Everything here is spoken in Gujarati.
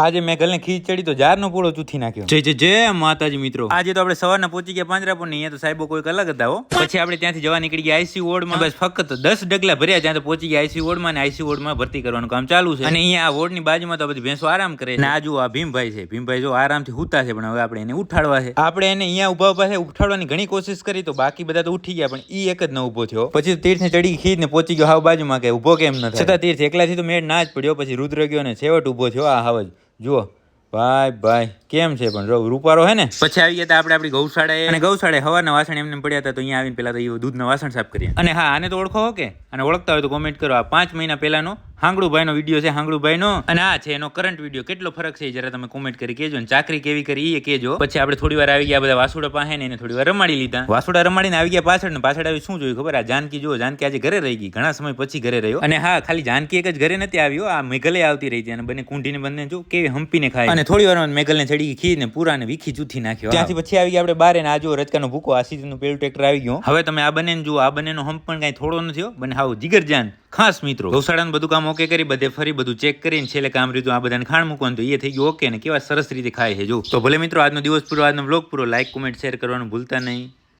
આજે મેં ગલને ખીચ ચડી તો જારનો પૂળો ચૂથી નાખ્યો. જય જય જય માતાજી મિત્રો. આજે તો આપણે સવારના પહોંચી ગયા પાંજરાપુર અહીંયા તો સાહેબો કોઈક અલગ હતા હો. પછી આપણે ત્યાંથી જવા નીકળી ગયા આઈસી વોર્ડમાં. બસ ફક્ત દસ ડગલા ભર્યા ત્યાં તો પહોંચી ગયા આઈસી વોર્ડમાં અને આઈસી વોર્ડમાં ભરતી કરવાનું કામ ચાલુ છે. અને અહીંયા આ વોર્ડની બાજુમાં તો બધી ભેંસો આરામ કરે છે. અને આ આ ભીમભાઈ છે. ભીમભાઈ જો આરામથી હુતા છે પણ હવે આપણે એને ઉઠાડવા છે. આપણે એને અહીંયા ઊભા ઊભા છે ઉઠાડવાની ઘણી કોશિશ કરી તો બાકી બધા તો ઉઠી ગયા પણ ઈ એક જ ન ઊભો થયો. પછી તો તીર્થ ચડી ખીજ ને પહોંચી ગયો હાવ બાજુમાં કે ઊભો કેમ ન થાય. છતાં તીર્થ એકલાથી તો મેળ ના જ પડ્યો પછી રુદ્ર ગયો ને છેવટ ઊભો થયો આ હાવ જ. જુઓ. ભાઈ ભાઈ કેમ છે પણ રૂપારો હે ને? પછી આવી ગયા આપણે આપણી ગૌશાળાએ. અને ગૌશાળાએ હવાના વાસણ એમને પડ્યા હતા તો અહીંયા આવીને પેલા તો એ દૂધના વાસણ સાફ કરીએ. અને હા આને તો ઓળખો કે? અને ઓળખતા હોય તો કોમેન્ટ કરો. આ પાંચ મહિના પહેલાનો હાંગડુભાઈનો વીડિયો છે હાંગડુભાઈનો અને આ છે એનો કરંટ વીડિયો. કેટલો ફરક છે જરા તમે કોમેન્ટ કરી કેજો અને ચાકરી કેવી કરી એ કેજો પછી આપણે થોડી વાર આવી ગયા, બધા વાસુડા પાસે ને એને થોડી વાર રમાડી લીધા. વાસુડા રમાડીને આવી ગયા પાછળ ને પાછળ આવી શું જોયું ખબર? આ જાનકી જો જાનકી આજે ઘરે રહી ગઈ. ઘણા સમય પછી ઘરે રહ્યો. અને હા, ખાલી જાનકી એક જ ઘરે નથી આવ્યો, આ મેઘલે આવતી રહી અને બંને કુંઢીને બંને જો કેવી હંપીને ખાય. અને થોડી વારમાં મેઘલને ચડી ખી ને પૂરા ને વીખી જૂથી નાખ્યો. ત્યાંથી પછી આવી ગયા આપણે બારે ને આ જો રચકાનો ભૂકો, આ સીઝનનું પેલું ટ્રેક્ટર આવી ગયું. હવે તમે આ બંને જુઓ, આ બંનેનો હંપ પણ કાંઈ થોડો નથી બંને હાવ જીગરજાન. ખાસ મિત્રો, ગૌશાળાનું બધું કામ ઓકે કરી, બધે ફરી બધું ચેક કરીને છેલ્લે કામ રીતું આ બધાને ખાણ મૂકવાનું તો એ થઈ ગયું ઓકે ને, કેવા સરસ રીતે ખાય છે, જો. તો ભલે મિત્રો, આજનો દિવસ પૂરો, આજનો બ્લોગ પૂરો લાઇક કોમેન્ટ શેર કરવાનું ભૂલતા નહીં.